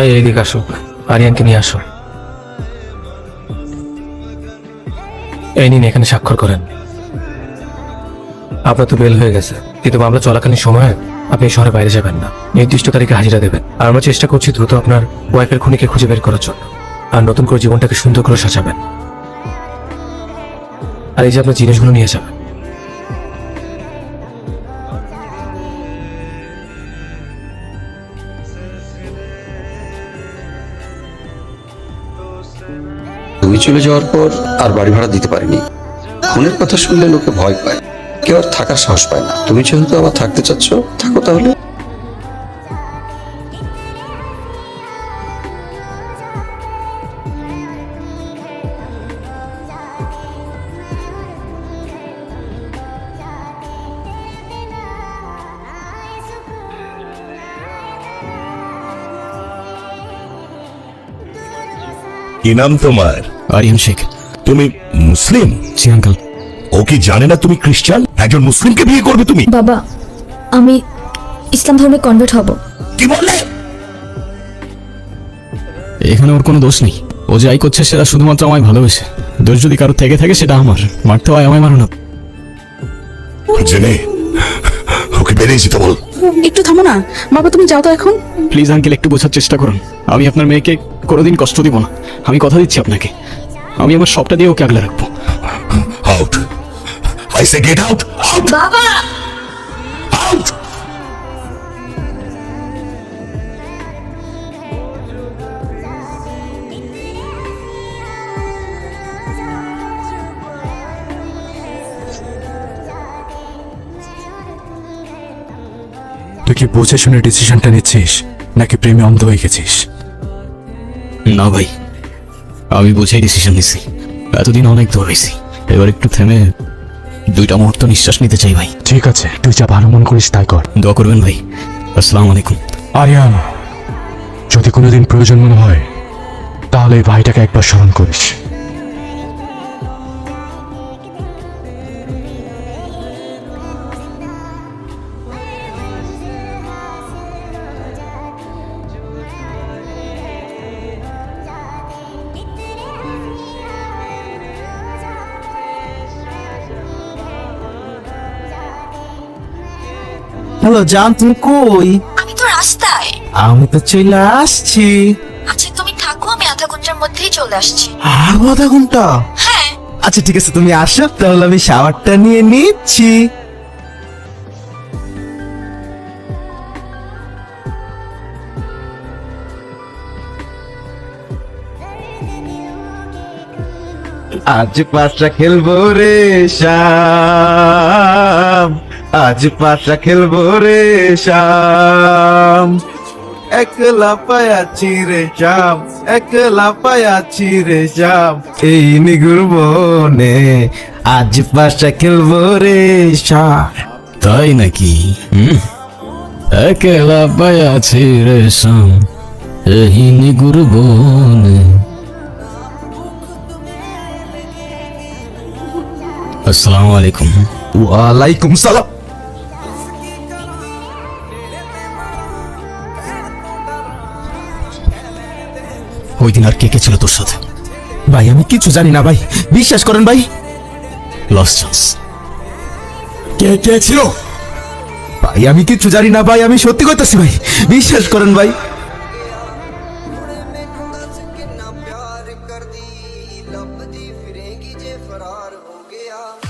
এই এদিকে আসো, আরিয়ানকে নিয়ে আসো। এই নিন, এখানে স্বাক্ষর করেন। আপনার তো বেল হয়ে গেছে, কিন্তু মামলা চলাকালীন সময়ে আপনি শহরে বাইরে যাবেন না। নির্দিষ্ট তারিখে হাজিরা দেবেন। আর আমরা চেষ্টা করছি দ্রুত আপনার ওয়াইফের খুনিকে খুঁজে বের করার জন্য। আর নতুন করে জীবনটাকে সুন্দর করে সাজাবেন। আর এই যে আপনার জিনিসগুলো নিয়ে যাবেন। তুমি চলে যাওয়ার পর আর বাড়ি ভাড়া দিতে পারিনি। খুনের কথা শুনলে লোকে ভয় পায়। কেউ আর থাকার সাহস পায় না। তুমি যেহেতু আবার থাকতে চাচ্ছ, থাকো তাহলে। কি নাম তোমার? আরিয়ান শেখ। তুমি মুসলিম? জি আঙ্কেল। ও কি জানে না তুমি খ্রিস্টান? একজন মুসলিমকে বিয়ে করবে তুমি? বাবা আমি ইসলাম ধর্মে কনভার্ট হব। কি বললে? এখানে ওর কোনো দোষ নেই। ও যাই করছে সেটা শুধুমাত্র আমায় ভালোবেসে। দোষ যদি কারও থেকে থাকে সেটা আমার। মারতে হয় আমায় মারো না। জেনে ওকে বেরিয়ে যেতে বল। একটু থামো না। বাবা তুমি যাও তো এখন। প্লিজ আঙ্কেল একটু বোঝার চেষ্টা করুন। আমি আপনার মেয়েকে কোনোদিন কষ্ট দিব না। আমি কথা দিচ্ছি আপনাকে। আমি আমার সবটা দিয়ে ওকে আগলে রাখব। Out I say get out out বাবা! আউট কি বুঝে শুনে ডিসিশনটা নিচ্ছিস নাকি প্রেমে অন্ধ হয়ে গেছিস? না ভাই আমি বুঝেই ডিসিশন নিছি। এতদিন অনেক দূর হয়েছি। এবার একটু থেমে দুইটা মুহূর্ত নিঃশ্বাস নিতে চাই ভাই। ঠিক আছে তুই যা ভালো মন করিস তাই কর। দোয়া করবেন ভাই। আসসালামু আলাইকুম। আরিয়ান যদি কোনোদিন প্রয়োজন মনে হয় তাহলে ভাইটাকে একবার স্মরণ করিস। হ্যালো জান তুমি কই? আমি তো রাস্তায়। আমি তো চলে আসছি। আচ্ছা তুমি থাকো আমি আধা ঘণ্টার মধ্যেই চলে আসছি। আর আধা ঘণ্টা? হ্যাঁ। আচ্ছা ঠিক আছে তুমি আসো তাহলে আমি শাওয়ারটা নিয়ে নিচ্ছি। আজ পাশা খেলব রে শ্যাম আজ পাশা খেলব রে শ্যাম। একলা পায়াছি রে শ্যাম একলা পায়াছি রে শ্যাম। এই নিগুর বনে আজ পাশা খেলব রে শ্যাম। তাই নাকি? হুম? একেলা পায়াছি রে সাম এই নিগুর বনে। আসসালামু আলাইকুম। ওয়ালাইকুম সালাম। ওই দিন আর কে কে ছিল তোর সাথে? ভাই, আমি কিছু জানি না, ভাই। বিশ্বাস করেন, ভাই। লস চান্স কে কে ছিল? ভাই, আমি কিছু জানি না, ভাই। আমি সত্যি করতেছি, ভাই। বিশ্বাস করেন, ভাই। प्यार